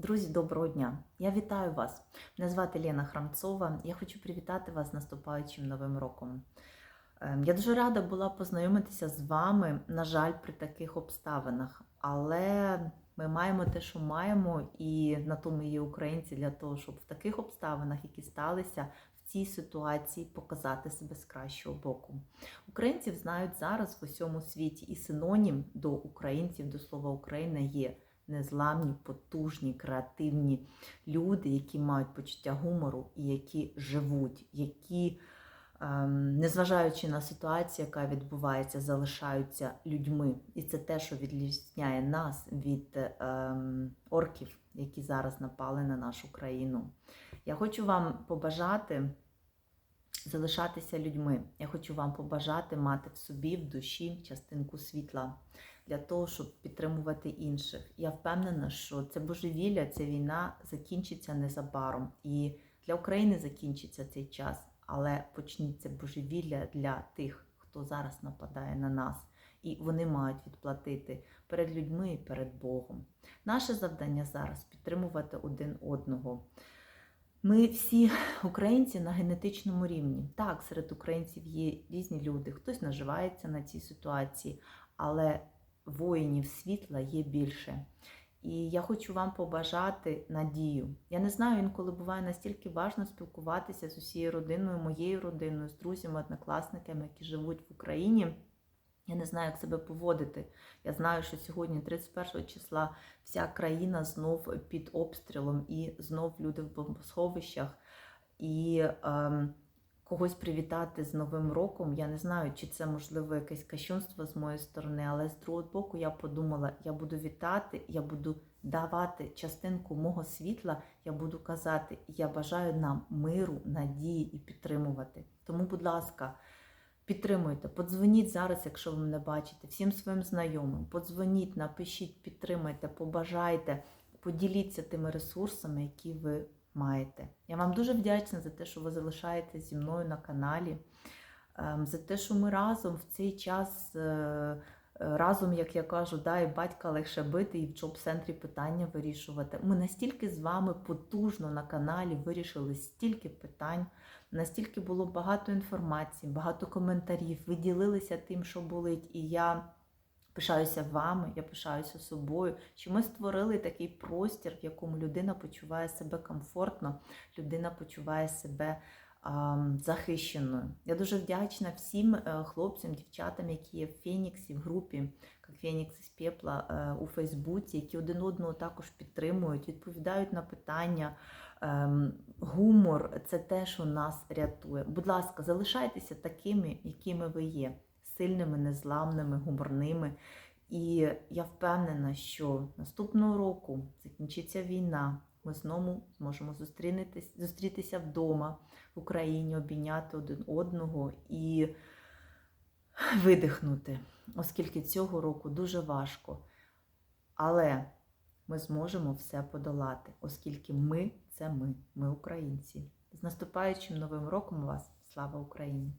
Друзі, доброго дня! Я вітаю вас. Мене звати Лена Храмцова. Я хочу привітати вас з наступаючим новим роком. Ем, Я дуже рада була познайомитися з вами, на жаль, при таких обставинах. Але ми маємо те, що маємо, і на ми є українці для того, щоб в таких обставинах, які сталися, в цій ситуації показати себе з кращого боку. Українців знають зараз в усьому світі, і синонім до українців, до слова Україна є незламні, потужні, креативні люди, які мають почуття гумору і які живуть, які, ем, незважаючи на ситуацію, яка відбувається, залишаються людьми. І це те, що відрізняє нас від ем, орків, які зараз напали на нашу країну. Я хочу вам побажати. Залишатися людьми. Я хочу вам побажати мати в собі, в душі частинку світла для того, щоб підтримувати інших. Я впевнена, що це божевілля, ця війна закінчиться незабаром. І для України закінчиться цей час, але почніться божевілля для тих, хто зараз нападає на нас. І вони мають відплатити перед людьми і перед Богом. Наше завдання зараз підтримувати один одного. Ми всі українці на генетичному рівні. Так, серед українців є різні люди, хтось наживається на цій ситуації, але воїнів світла є більше. І я хочу вам побажати надію. Я не знаю, інколи буває настільки важно спілкуватися з усією родиною, моєю родиною, з друзями, однокласниками, які живуть в Україні. Я не знаю, як себе поводити. Я знаю, що сьогодні, 31 числа, вся країна знов під обстрілом, і знов люди в бомбосховищах. І ем, когось привітати з Новим роком. Я не знаю, чи це можливо якесь кощунство з моєї сторони, але з другого боку я подумала, я буду вітати, я буду давати частинку мого світла, я буду казати, я бажаю нам миру, надії і підтримувати. Тому, будь ласка. Підтримуйте, подзвоніть зараз, якщо ви мене бачите, всім своїм знайомим. Подзвоніть, напишіть, підтримайте, побажайте, поділіться тими ресурсами, які ви маєте. Я вам дуже вдячна за те, що ви залишаєтесь зі мною на каналі, ем, за те, що ми разом в цей час, е, разом, як я кажу, да, і батька легше бити, і в джоб-центрі питання вирішувати. Ми настільки з вами потужно на каналі вирішили стільки питань. Настільки було багато інформації, багато коментарів, ви ділилися тим, що болить, і я пишаюся вами, я пишаюся собою, що ми створили такий простір, в якому людина почуває себе комфортно, людина почуває себе захищеною. Я дуже вдячна всім е, хлопцям, дівчатам, які є в Феніксі, в групі, як Фенікс із Пепла е, у Фейсбуці, які один одного також підтримують, відповідають на питання. Ем, гумор це те, що нас рятує. Будь ласка, залишайтеся такими, якими ви є, сильними, незламними, гуморними. І я впевнена, що наступного року закінчиться війна. Ми знову зможемо зустрітися, вдома в Україні, обійняти один одного і видихнути, оскільки цього року дуже важко. Але ми зможемо все подолати, оскільки ми це ми, ми українці. З наступаючим новим роком вас! Слава Україні!